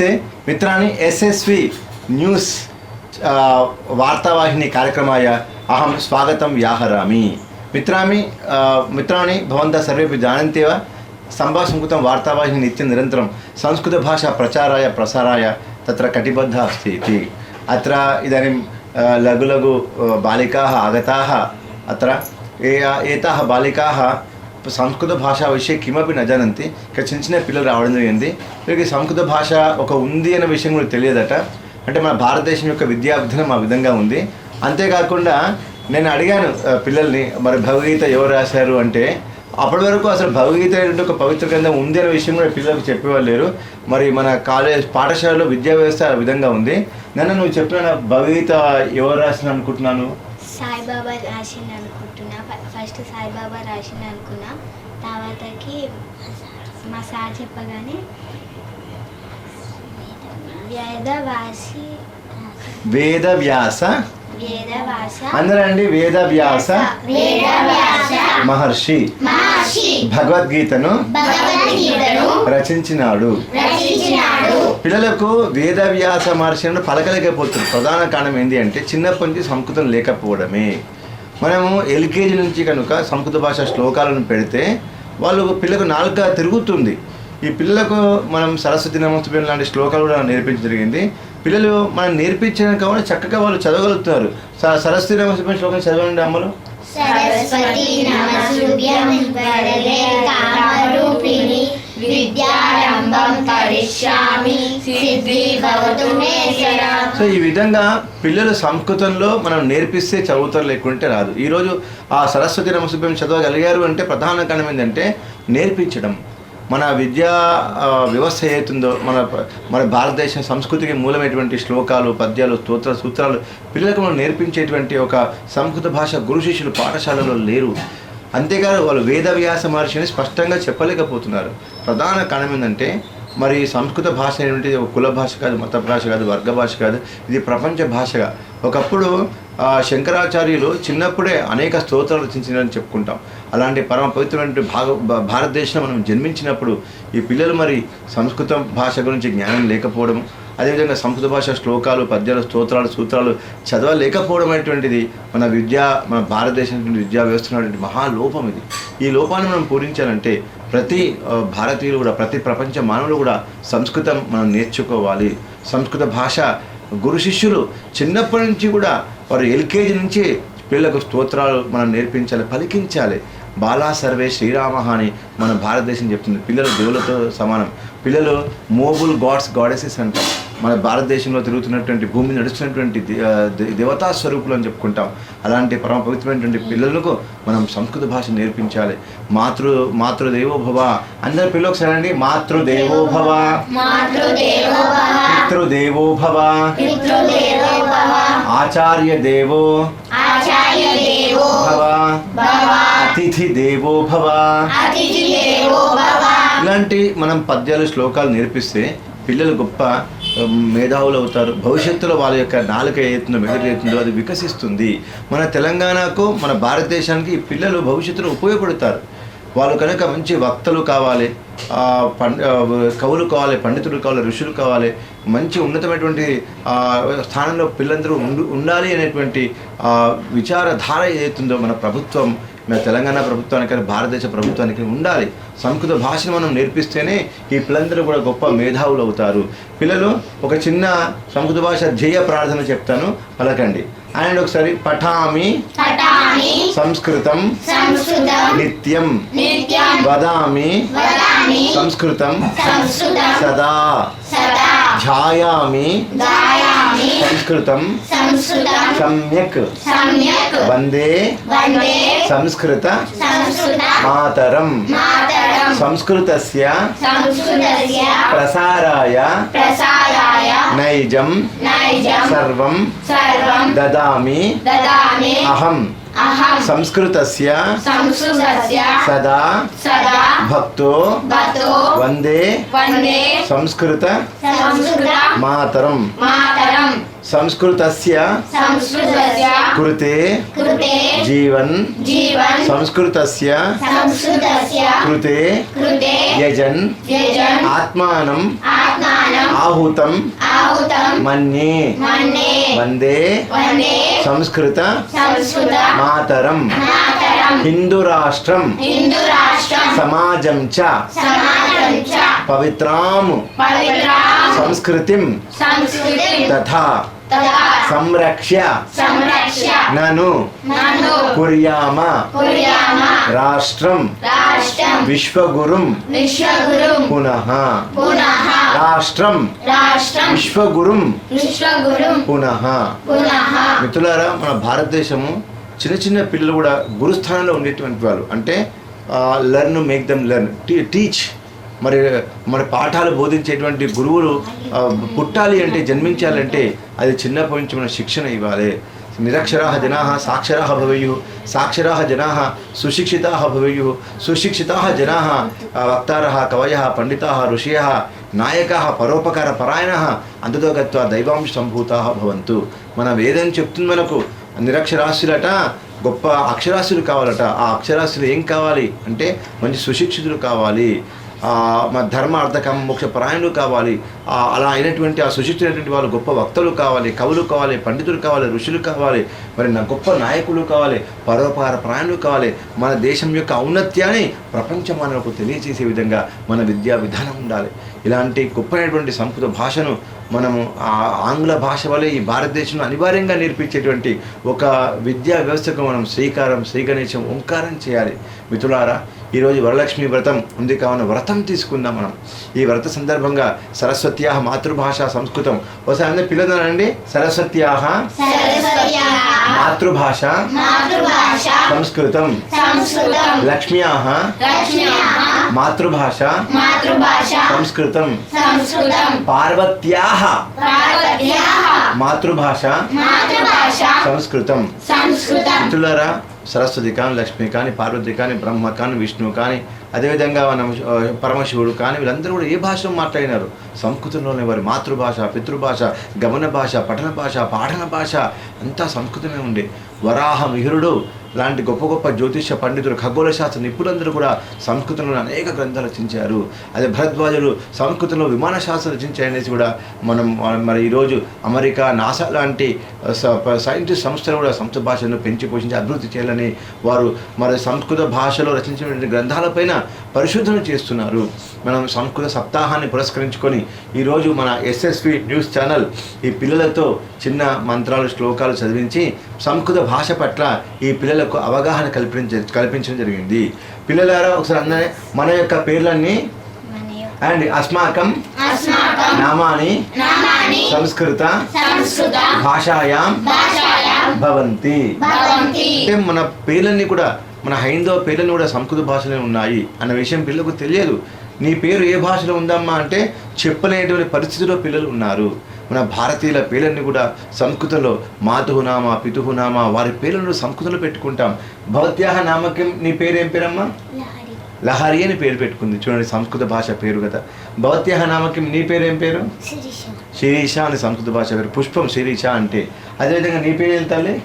నమస్తే. మిత్రాన్ని SSV news వార్తావాహిని కార్యక్రమాయ అహం స్వాగతం యాహరామి మిత్రామి మిత్రాన్ని భవంతः సర్వేపి जानन्ति वा సంభాషంకృతం వార్తావాహిని నిత్యం నిరంతరం సంస్కృతభాషా ప్రచారాయ ప్రసారాయ తత్ర కటిబద్ధ అస్తి ఇది అత్ర ఇదానీం లఘు లఘు బాలికాः आगताः అత్ర एताः बालिकाः సంస్కృత భాష విషయం కిమపి న జానంతి ఇక్కడ చిన్న చిన్న పిల్లలు రావడం జరిగింది. వీరికి సంస్కృత భాష ఒక ఉంది అనే విషయం కూడా తెలియదట. అంటే మన భారతదేశం యొక్క విద్యా విధానం ఆ విధంగా ఉంది. అంతేకాకుండా నేను అడిగాను పిల్లల్ని మరి భగవద్గీత ఎవరు రాశారు? అంటే అప్పటి వరకు అసలు భగవద్గీత అనేటువంటి ఒక పవిత్ర గ్రంథం ఉంది అనే విషయం కూడా పిల్లలకు చెప్పేవాళ్ళు లేరు. మరి మన కాలేజ్ పాఠశాలలో విద్యా వ్యవస్థ ఆ విధంగా ఉంది. నన్ను నువ్వు చెప్పిన భగవద్గీత ఎవరు రాసిన అనుకుంటున్నాను? సాయిబాబా రాసింది అనుకుంటున్నా. ఫస్ట్ సాయిబాబా రాసింది అనుకున్నా. తర్వాతకి మా సార్ చెప్పగానే వేదవాసి వేద వ్యాస. వేదవాస అందరండి వేద వ్యాస. వేదవ్యాస మహర్షి. మహర్షి. భగవద్గీతను భగవద్గీతను రచించినాడు. రచించినాడు. పిల్లలకు వేదవ్యాస మహర్షిని పలకలేకపోతున్నారు ప్రధాన కారణం ఏంటి అంటే చిన్నప్పటి నుంచి సంస్కృతం లేకపోవడమే. మనము ఎల్కేజీ నుంచి కనుక సంస్కృత భాష శ్లోకాలను పెడితే వాళ్ళు పిల్లకు నాలుక తిరుగుతుంది. ఈ పిల్లలకు మనం సరస్వతి నమస్తభ్యం లాంటి శ్లోకాలు కూడా నేర్పించడం జరిగింది. పిల్లలు మనం నేర్పించిన కావున చక్కగా వాళ్ళు చదవగలుగుతున్నారు స- సరస్వతి నమస్తభ్యం శ్లోకం చదవండి అమ్మలు. సరస్వతి సో ఈ విధంగా పిల్లలు సంస్కృతంలో మనం నేర్పిస్తే చదువుతారు లేకుంటే రాదు. ఈరోజు ఆ సరస్వతి నమస్భ్యం చదవగలిగారు అంటే ప్రధాన కారణం ఏంటంటే నేర్పించడం. మన విద్యా వ్యవస్థ ఏతుందో మన మన భారతదేశం సంస్కృతికి మూలమైనటువంటి శ్లోకాలు పద్యాలు స్తోత్ర సూత్రాలు పిల్లలకు మనం నేర్పించేటువంటి ఒక సంస్కృత భాష గురు శిష్యులు పాఠశాలలో లేరు. అంతేకాదు వాళ్ళు వేదవ్యాస మహర్షిని స్పష్టంగా చెప్పలేకపోతున్నారు. ప్రధాన కారణం ఏంటంటే మరి సంస్కృత భాష అనేటువంటిది ఒక కుల భాష కాదు మత భాష కాదు వర్గ భాష కాదు ఇది ప్రపంచ భాషగా. ఒకప్పుడు శంకరాచార్యులు చిన్నప్పుడే అనేక స్తోత్రాలు రచించినారని చెప్పుకుంటాం. అలాంటి పరమ పవిత్రమైన భాగ భా- భారతదేశంలో మనం జన్మించినప్పుడు ఈ పిల్లలు మరి సంస్కృత భాష గురించి జ్ఞానం లేకపోవడం అదేవిధంగా సంస్కృత భాష శ్లోకాలు పద్యాలు స్తోత్రాలు సూత్రాలు చదవలేకపోవడం అనేటువంటిది మన విద్యా మన భారతదేశం విద్యా వ్యవస్థ మహా మహాలోపం ఇది. ఈ లోపాన్ని మనం పూరించాలంటే ప్రతి భారతీయులు కూడా ప్రతి ప్రపంచ మానవులు కూడా సంస్కృతం మనం నేర్చుకోవాలి. సంస్కృత భాష గురు శిష్యులు చిన్నప్పటి నుంచి కూడా వారు ఎల్కేజీ నుంచి పిల్లలకు స్తోత్రాలు మనం నేర్పించాలి పలికించాలి. బాలా సర్వే శ్రీరామ అని మన భారతదేశం చెప్తుంది. పిల్లలు దేవులతో సమానం. పిల్లలు మోబుల్ గాడ్స్ గాడెసెస్ అంటారు. మన భారతదేశంలో తిరుగుతున్నటువంటి భూమి నడుస్తున్నటువంటి దేవతా స్వరూపులు అని చెప్పుకుంటాం. అలాంటి పరమ పవిత్రమైనటువంటి పిల్లలకు మనం సంస్కృత భాష నేర్పించాలి. మాతృ మాతృదేవోభవ. అందరి పిల్లలకు సరండి మాతృదేవోభవ. మాతృదేవోభవ. పితృదేవోభవ. ఆచార్య దేవో భవ. అతిథి దేవో భవ. అతిథి దేవో భవ ఇలాంటి మనం పద్యాలు శ్లోకాలు నేర్పిస్తే పిల్లలు గొప్ప మేధావులు అవుతారు. భవిష్యత్తులో వాళ్ళ యొక్క నాలుక ఏతుందో మెదడు ఏతుందో అది వికసిస్తుంది. మన తెలంగాణకు మన భారతదేశానికి ఈ పిల్లలు భవిష్యత్తులో ఉపయోగపడతారు. వాళ్ళు కనుక మంచి వక్తలు కావాలి పండ కవులు కావాలి పండితులు కావాలి ఋషులు కావాలి మంచి ఉన్నతమైనటువంటి స్థానంలో పిల్లలందరూ ఉండు ఉండాలి అనేటువంటి విచారధార ఏదైతుందో మన ప్రభుత్వం మన తెలంగాణ ప్రభుత్వానికి కానీ భారతదేశ ప్రభుత్వానికి ఉండాలి. సంస్కృత భాషను మనం నేర్పిస్తేనే ఈ పిల్లలందరూ కూడా గొప్ప మేధావులు అవుతారు. పిల్లలు ఒక చిన్న సంస్కృత భాష ధ్యేయ ప్రార్థన చెప్తాను. పలకండి. అండ్ ఒకసారి పఠామి సంస్కృతం నిత్యం వదామి సంస్కృతం సదా ధ్యాయామి సంస్కృతం సమ్యక్ సమ్యక్ వందే వందే సంస్కృత మాతరం సంస్కృతస్య ప్రసారాయ నైజం సర్వం దదామి అహం సంస్కృతస్య సదా భక్తో వందే సంస్కృత మాతరం సంస్కృతస్య కృతే కృతే జీవన్ జీవన్ సంస్కృతస్య సంస్కృతస్య కృతే కృతే యజన్ యజన్ ఆత్మానం ఆత్మానం ఆహుతం మన్యే వందే సంస్కృత మాతరం హిందూ రాష్ట్రం సమాజం చ పవిత్రాం సంస్కృతిం తథా సంరక్ష్య. నను. కుర్యామ. రాష్ట్రం. విశ్వగురుం. పునః. రాష్ట్రం. విశ్వగురుం. పునః. మిత్రులారా మన భారతదేశము చిన్న చిన్న పిల్లలు కూడా గురుస్థానంలో ఉండేటువంటి వాళ్ళు. అంటే learn make them learn teach మరి మన పాఠాలు బోధించేటువంటి గురువులు పుట్టాలి అంటే జన్మించాలంటే అది చిన్నప్పటి నుంచి మన శిక్షణ ఇవ్వాలి. నిరక్షరా జనా సాక్షరా భవేయు సాక్షరా జనా సుశిక్షితా భవేయు సుశిక్షితా జనా వక్తార కవయ పండిత ఋషయ నాయక పరోపకార పరాయణ అంతతో గత్వా దైవాంశ భవంతు. మన వేదం చెప్తుంది మనకు నిరక్షరాస్యులట గొప్ప అక్షరాస్యులు కావాలట. ఆ అక్షరాస్యులు ఏం కావాలి అంటే మంచి సుశిక్షితులు కావాలి. మన ధర్మ అర్థకం మోక్ష పరాయణులు కావాలి అలా అయినటువంటి ఆ సుశిక్షితులైనటువంటి వాళ్ళు గొప్ప వక్తలు కావాలి కవులు కావాలి పండితులు కావాలి ఋషులు కావాలి. మరి నా గొప్ప నాయకులు కావాలి పరోపకార ప్రాణులు కావాలి. మన దేశం యొక్క ఔన్నత్యాన్ని ప్రపంచమానకు తెలియజేసే విధంగా మన విద్యా విధానం ఉండాలి. ఇలాంటి గొప్పైనటువంటి సంస్కృత భాషను మనము ఆంగ్ల భాష వలె ఈ భారతదేశంలో అనివార్యంగా నేర్పించేటువంటి ఒక విద్యా వ్యవస్థకు మనం శ్రీకారం శ్రీగణేశం ఓంకారం చేయాలి. మిత్రులారా ఈరోజు వరలక్ష్మి వ్రతం ఉంది కావున వ్రతం తీసుకుందాం మనం. ఈ వ్రత సందర్భంగా సరస్వత్యాహ మాతృభాష సంస్కృతం. ఒకసారి అందరి పిల్లదనండి సరస్వత్యాహ. మాతృభాష. మాతృభాష. సంస్కృతం. సంస్కృతం. లక్ష్మ్యా లక్ష్మ్యాః మాతృభాష. మాతృభాష. సంస్కృతం. సంస్కృతం. పార్వత్యా పార్వత్యాః మాతృభాష. మాతృభాష. సంస్కృతం సంస్కృతం. మిత్రులారా సరస్వతి కానీ లక్ష్మి కానీ పార్వతి కానీ బ్రహ్మ కానీ విష్ణువు కానీ అదేవిధంగా మన పరమశివుడు కానీ వీళ్ళందరూ కూడా ఏ భాషలో మాట్లాడినారు? సంస్కృతంలోనే వారి మాతృభాష పితృభాష గమన భాష పఠన భాష పాఠన భాష అంతా సంస్కృతమే ఉండే. వరాహ మిహిరుడు లాంటి గొప్ప గొప్ప జ్యోతిష పండితులు ఖగోళ శాస్త్ర నిపుణులందరూ కూడా సంస్కృతంలో అనేక గ్రంథాలు రచించారు. అదే భరద్వాజులు సంస్కృతంలో విమాన శాస్త్రం రచించారనేసి కూడా మనం మరి ఈరోజు అమెరికా నాసా లాంటి స- సైంటిస్ట్ సంస్థలు కూడా సంస్కృత భాషను పెంచి పోషించి అభివృద్ధి చేయాలని వారు మరి సంస్కృత భాషలో రచించినటువంటి గ్రంథాలపైన పరిశోధన చేస్తున్నారు. మనం సంస్కృత సప్తాహాన్ని పురస్కరించుకొని ఈరోజు మన ఎస్ఎస్వి న్యూస్ ఛానల్ ఈ పిల్లలతో చిన్న మంత్రాలు శ్లోకాలు చదివించి సంస్కృత భాష పట్ల ఈ పిల్లలకు అవగాహన కల్పించ కల్పించడం జరిగింది. పిల్లలారా ఒకసారి అందరే మన యొక్క పేర్లన్నీ? అండ్ అస్మాకం? నామాని? సంస్కృత? భాషాయాం? భవంతి. అంటే మన పేర్లన్నీ కూడా మన హైందవ పేర్లన్నీ కూడా సంస్కృత భాషలోనే ఉన్నాయి అన్న విషయం పిల్లలకు తెలియదు. నీ పేరు ఏ భాషలో ఉందమ్మా అంటే చెప్పలేటువంటి పరిస్థితిలో పిల్లలు ఉన్నారు. మన భారతీయుల పేర్లన్నీ కూడా సంస్కృతంలో మాతుహునామా పితుహునామా వారి పేర్లను సంస్కృతంలో పెట్టుకుంటాం. భవత్యాహ నామకం నీ పేరు ఏం పేరమ్మా? లహరి. అని పేరు పెట్టుకుంది. చూడండి సంస్కృత భాష పేరు కదా. భవత్యాహ నామకం నీ పేరు ఏం పేరు? శిరీష. శిరీష అని సంస్కృత భాష పేరు. పుష్పం శిరీష అంటే. అదేవిధంగా నీ పేరు వెళ్తాలే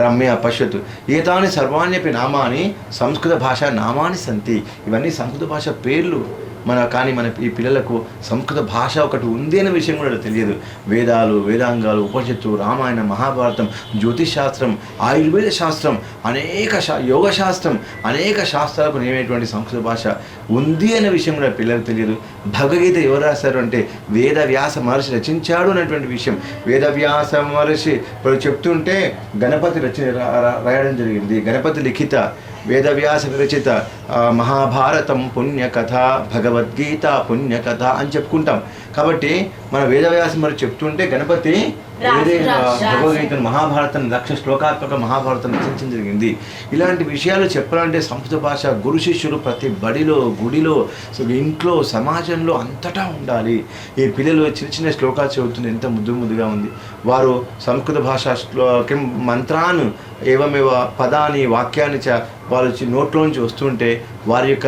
రమ్య పశ్యతు ఏతాని సర్వాణ్యపి నామాని సంస్కృత భాష నామాని సంతి ఇవన్నీ సంస్కృత భాష పేర్లు మన కానీ మన ఈ పిల్లలకు సంస్కృత భాష ఒకటి ఉంది అనే విషయం కూడా తెలియదు వేదాలు వేదాంగాలు ఉపనిషత్తు రామాయణం మహాభారతం జ్యోతిష్ శాస్త్రం ఆయుర్వేద శాస్త్రం అనేక శా యోగ శాస్త్రం అనేక శాస్త్రాలకు నేమైనటువంటి సంస్కృత భాష ఉంది అనే విషయం కూడా పిల్లలకు తెలియదు. భగవద్గీత ఎవరు రాశారు అంటే వేదవ్యాస మహర్షి రచించాడు అనేటువంటి విషయం. వేదవ్యాస మహర్షి ఇప్పుడు చెప్తుంటే గణపతి రచన రాయడం జరిగింది. గణపతి లిఖిత వేదవ్యాస విరచిత మహాభారతం పుణ్యకథ భగవద్గీత పుణ్యకథ అని చెప్పుకుంటాం. కాబట్టి మన వేదవ్యాసం మరి చెప్తుంటే గణపతి వేదే భగవద్గీతను మహాభారతం లక్ష శ్లోకాత్మక మహాభారతం రచించడం జరిగింది ఇలాంటి విషయాలు చెప్పాలంటే సంస్కృత భాష గురు శిష్యులు ప్రతి బడిలో గుడిలో ఇంట్లో సమాజంలో అంతటా ఉండాలి. ఈ పిల్లలు చిన్న చిన్న శ్లోకాలు చదువుతుంది ఎంత ముద్దు ముద్దుగా ఉంది. వారు సంస్కృత భాష శ్లోకం మంత్రాన్ని ఏవమేవ పదాన్ని వాక్యాన్ని చ వాళ్ళు నోట్లోంచి వస్తుంటే వారి యొక్క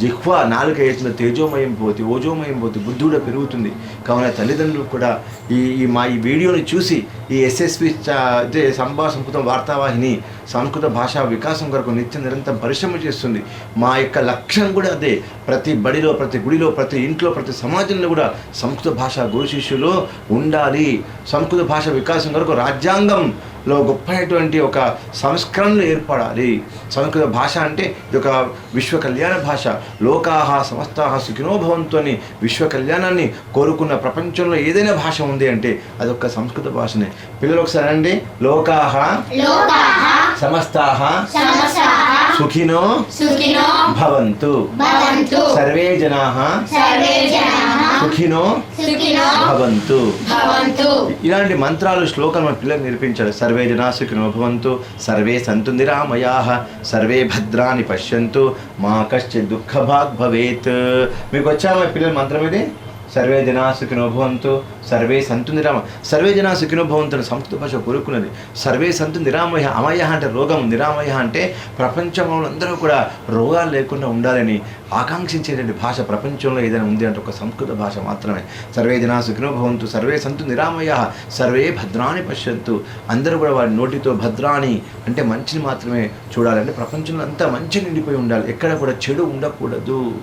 జిహ్వ నాలుక వేసిన తేజోమయం పోతే ఓజోమయం పోతే బుద్ధి కూడా పెరుగుతుంది. కావున తల్లిదండ్రులు కూడా ఈ ఈ మా ఈ వీడియోని చూసి ఈ ఎస్ఎస్పి అదే సంభా సంస్కృతం వార్తావాహిని సంస్కృత భాషా వికాసం కొరకు నిత్య నిరంతరం పరిశ్రమ చేస్తుంది. మా యొక్క లక్ష్యం కూడా అదే. ప్రతి బడిలో ప్రతి గుడిలో ప్రతి ఇంట్లో ప్రతి సమాజంలో కూడా సంస్కృత భాష గురు శిష్యులు ఉండాలి. సంస్కృత భాష వికాసం కొరకు రాజ్యాంగం రాజ్యాంగంలో గొప్పైనటువంటి ఒక సంస్కరణలు ఏర్పడాలి. సంస్కృత భాష అంటే ఇది ఒక విశ్వ కళ్యాణ భాష. లోకాహ సమస్తాహ సుఖినో భవంతు అని విశ్వ కళ్యాణాన్ని కోరుకున్న ప్రపంచంలో ఏదైనా భాష ఉంది అంటే అదొక సంస్కృత భాషనే. పిల్లలు ఒకసారి అండి లోకాహ లోకాః సమస్తాహ సమస్తాః సుఖినో సుఖినో భవంతు. సర్వే జనాః సుఖినో భవంతు. ఇలాంటి మంత్రాలు శ్లోకాలు మన పిల్లలకు నేర్పించాలి. సర్వే జనా సుఖినో భవంతు సర్వే సంతు నిరామయా సర్వే భద్రాని పశ్యంతు మా కశ్చిత్ దుఃఖ భాగ్ భవేత్ మీకు వచ్చా మా పిల్లల మంత్రం ఇది? సర్వే జనా సుఖినో భవంతు సర్వే సంతు నిరామ సర్వే జనా సుఖినో సంస్కృత భాష కోరుకున్నది. సర్వే సంతు నిరామయ అమయ అంటే రోగం నిరామయ అంటే ప్రపంచంలో అందరూ కూడా రోగాలు లేకుండా ఉండాలని ఆకాంక్షించేటువంటి భాష ప్రపంచంలో ఏదైనా ఉంది అంటే ఒక సంస్కృత భాష మాత్రమే. సర్వే జనా సుఖినో భవంతు సర్వే సంతు నిరామయ సర్వే భద్రాని పశ్యంతు అందరూ కూడా వారి నోటితో భద్రాని అంటే మంచిని మాత్రమే చూడాలంటే ప్రపంచంలో అంతా మంచి నిండిపోయి ఉండాలి. ఎక్కడ కూడా చెడు ఉండకూడదు.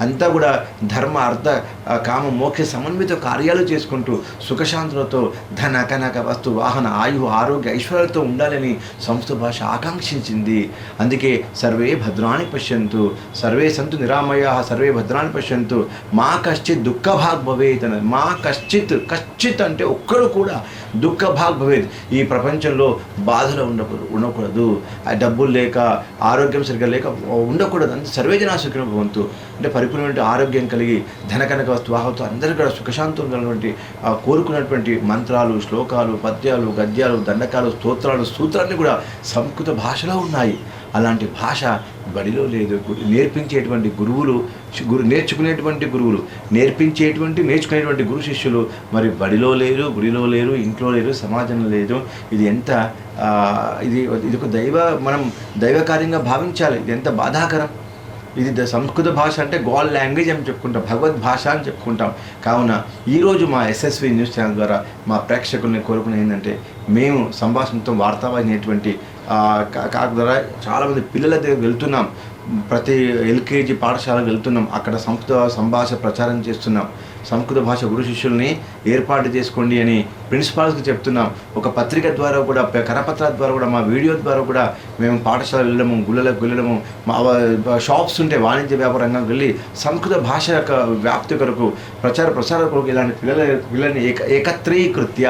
అంతా కూడా ధర్మ అర్థ కామ మోక్ష సమన్విత కార్యాలు చేసుకుంటూ సుఖశాంతులతో ధన కనక వస్తు వాహన ఆయు ఆరోగ్య ఐశ్వర్యాలతో ఉండాలని సంస్కృత భాష ఆకాంక్షించింది. అందుకే సర్వే భద్రాన్ని పశ్యంతు సర్వే సంతు నిరామయ సర్వే భద్రాన్ని పశ్యంతు మా కశ్చిత్ దుఃఖ భాగ్ భవేత్ మా కశ్చిత్ కశ్చిత్ అంటే ఒక్కడు కూడా దుఃఖ భాగ్ భవేత్. ఈ ప్రపంచంలో బాధలో ఉండకూడదు ఉండకూడదు. ఆ డబ్బులు లేక ఆరోగ్యం సరిగ్గా లేక ఉండకూడదు. అంత సర్వేజనా సుఖిన భవంతు. అంటే పరిపూర్ణమైన ఆరోగ్యం కలిగి ధనకనక వస్తువాహతో అందరూ కూడా సుఖశాంతం ఉన్నటువంటి ఆ కోరుకున్నటువంటి మంత్రాలు శ్లోకాలు పద్యాలు గద్యాలు దండకాలు స్తోత్రాలు సూత్రాన్ని కూడా సంస్కృత భాషలో ఉన్నాయి. అలాంటి భాష బడిలో లేదు. నేర్పించేటువంటి గురువులు గురు నేర్చుకునేటువంటి గురువులు నేర్పించేటువంటి నేర్చుకునేటువంటి గురు శిష్యులు మరి బడిలో లేరు గుడిలో లేరు ఇంట్లో లేరు సమాజంలో లేదు. ఇది ఎంత ఇది ఇది ఒక దైవ మనం దైవకార్యంగా భావించాలి. ఇది ఎంత బాధాకరం. ఇది ద- సంస్కృత భాష అంటే గాడ్ లాంగ్వేజ్ అని చెప్పుకుంటాం భగవద్ భాష అని చెప్పుకుంటాం. కావున ఈరోజు మా ఎస్ఎస్వి న్యూస్ ఛానల్ ద్వారా మా ప్రేక్షకుల్ని కోరుకునే ఏంటంటే మేము సంభాషణతో వార్తావాహినటువంటి కాక ద్వారా చాలామంది పిల్లల దగ్గర వెళ్తున్నాం. ప్రతి ఎల్కేజీ పాఠశాలకు వెళ్తున్నాం. అక్కడ సంస్కృత సంభాష ప్రచారం చేస్తున్నాం. సంస్కృత భాష గురు శిష్యుల్ని ఏర్పాటు చేసుకోండి అని ప్రిన్సిపాల్స్కి చెప్తున్నాం. ఒక పత్రిక ద్వారా కూడా కరపత్రాల ద్వారా కూడా మా వీడియో ద్వారా కూడా మేము పాఠశాల వెళ్ళడము గుళ్ళలకు వెళ్ళడము మా షాప్స్ ఉంటే వాణిజ్య వ్యాపార వెళ్ళి సంస్కృత భాష యొక్క వ్యాప్తి కొరకు ప్రచార ప్రసార కొరకు ఇలాంటి పిల్లల పిల్లల్ని ఏక ఏకత్రీకృత్య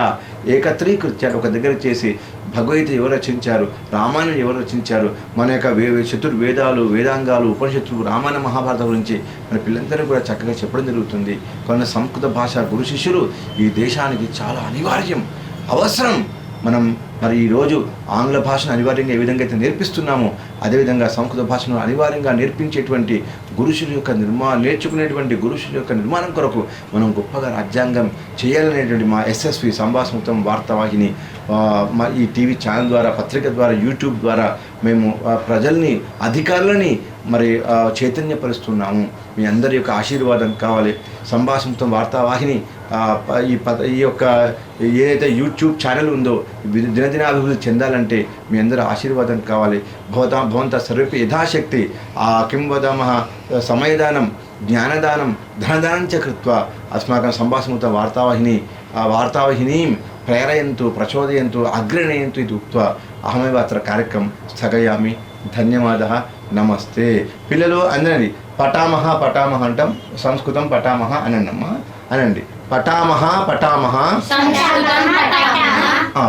ఏకత్రీకృత్య ఒక దగ్గర చేసి భగవద్గీత ఎవరు రచించారు? రామాయణం ఎవరు రచించారు? మన యొక్క వే చతుర్ వేదాలు వేదాంగాలు ఉపనిషత్తులు రామాయణ మహాభారత గురించి మన పిల్లలందరూ కూడా చక్కగా చెప్పడం జరుగుతుంది. కొన్ని సంస్కృత భాష గురు శిష్యులు ఈ దేశానికి చాలా అనివార్యం అవసరం. మనం మరి ఈరోజు ఆంగ్ల భాషను అనివార్యంగా ఏ విధంగా అయితే నేర్పిస్తున్నామో అదేవిధంగా సంస్కృత భాషను అనివార్యంగా నేర్పించేటువంటి గురుషుల యొక్క నిర్మా నేర్చుకునేటువంటి గురుషుల యొక్క నిర్మాణం కొరకు మనం గొప్పగా రాజ్యాంగం చేయాలనేటువంటి మా ఎస్ఎస్వి సంభాషణ వార్తావాహిని మా ఈ టీవీ ఛానల్ ద్వారా పత్రిక ద్వారా యూట్యూబ్ ద్వారా మేము ప్రజల్ని అధికారులని మరి చైతన్యపరుస్తున్నాము. మీ అందరి యొక్క ఆశీర్వాదం కావాలి. సంభాషణతో వార్తావాహిని ఈ పద ఈ యొక్క ఏదైతే యూట్యూబ్ ఛానల్ ఉందో వి- దినదిన అభివృద్ధి చెందాలంటే మీ అందరూ ఆశీర్వాదం కావాలి. భవత భవంత సర్వపి యథాశక్తి. ఆ కిం వదామः సమయదానం జ్ఞానదానం ధనదానం చ కృత్వా. అస్మాకం సంభాషణతో వార్తావాహిని ఆ వార్తావాహినీం ప్రేరయంతు ప్రచోదయంతు అగ్రణయంతు ఇది ఉక్త్వా. అహమేవ అత్ర కార్యక్రమం స్థగయామి ధన్యవాద. నమస్తే. పిల్లలు అనండి. పటామహ పటామహ అంటాం. సంస్కృతం పటామహ అనండమ్మా అనండి. పటామహ పటామహ.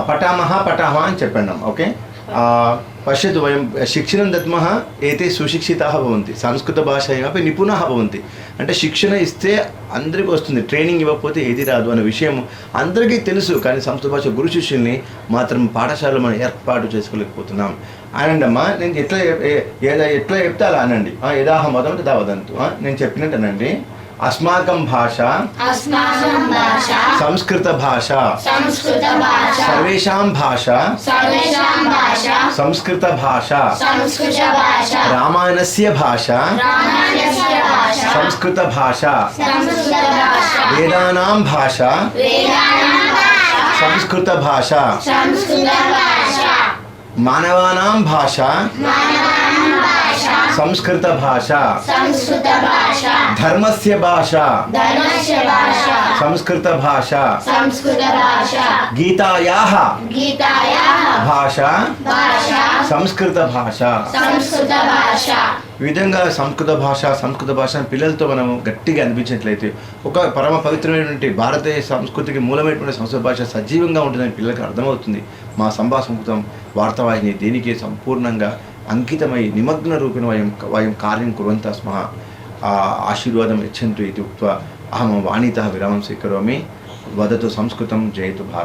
పటామహ. పటామహ అని చెప్పండి ఓకే? పశ్యతు వయం శిక్షణం దద్మः ఏతే సుశిక్షితాः భవంతి సంస్కృత భాషయాపి నిపుణాः భవంతి. అంటే శిక్షణ ఇస్తే అందరికీ వస్తుంది ట్రైనింగ్ ఇవ్వకపోతే ఏది రాదు అనే విషయం అందరికీ తెలుసు కానీ సంస్కృత భాష గురు శిష్యుల్ని మాత్రం పాఠశాలలో మనం ఏర్పాటు చేసుకోలేకపోతున్నాం. అనండి అమ్మా నేను ఎట్లా ఎట్లా చెప్తే అలా అనండి. ఆ, యదాహం వదం తదా వదంతు. నేను చెప్పినట్టు अस्माकं भाषा अस्माकं भाषा संस्कृतभाषा संस्कृतभाषा सर्वेषां भाषा सर्वेषां भाषा संस्कृतभाषा संस्कृतभाषा रामायणस्य भाषा रामायणस्य भाषा संस्कृतभाषा संस्कृतभाषा वेदानां भाषा वेदानां भाषा संस्कृतभाषा संस्कृतभाषा मानवानां भाषा मानवानां సంస్కృత భాష. సంస్కృత భాష. ధర్మస్య భాష. ధర్మస్య భాష. సంస్కృత భాష. సంస్కృత భాష. గీతాయాः గీతాయాः భాష. భాష. సంస్కృత భాష. సంస్కృత భాష. ఈ విధంగా సంస్కృత భాష సంస్కృత భాష పిల్లలతో మనం గట్టిగా అనిపించినట్లయితే ఒక పరమ పవిత్రమైనటువంటి భారతీయ సంస్కృతికి మూలమైనటువంటి సంస్కృత భాష సజీవంగా ఉంటుందని పిల్లలకు అర్థమవుతుంది. మా సంభాషణ వార్తావాహిని దీనికి సంపూర్ణంగా అంకితమై నిమగ్న రూపేణ వయం వయం కార్యం కుర్వంత స్మः. ఆశీర్వాదం యచ్చంతు ఇది ఉక్త్వా. అహం వాణితः విరామం స్వీకరోమి. వదతు సంస్కృతం జయతు భారత్.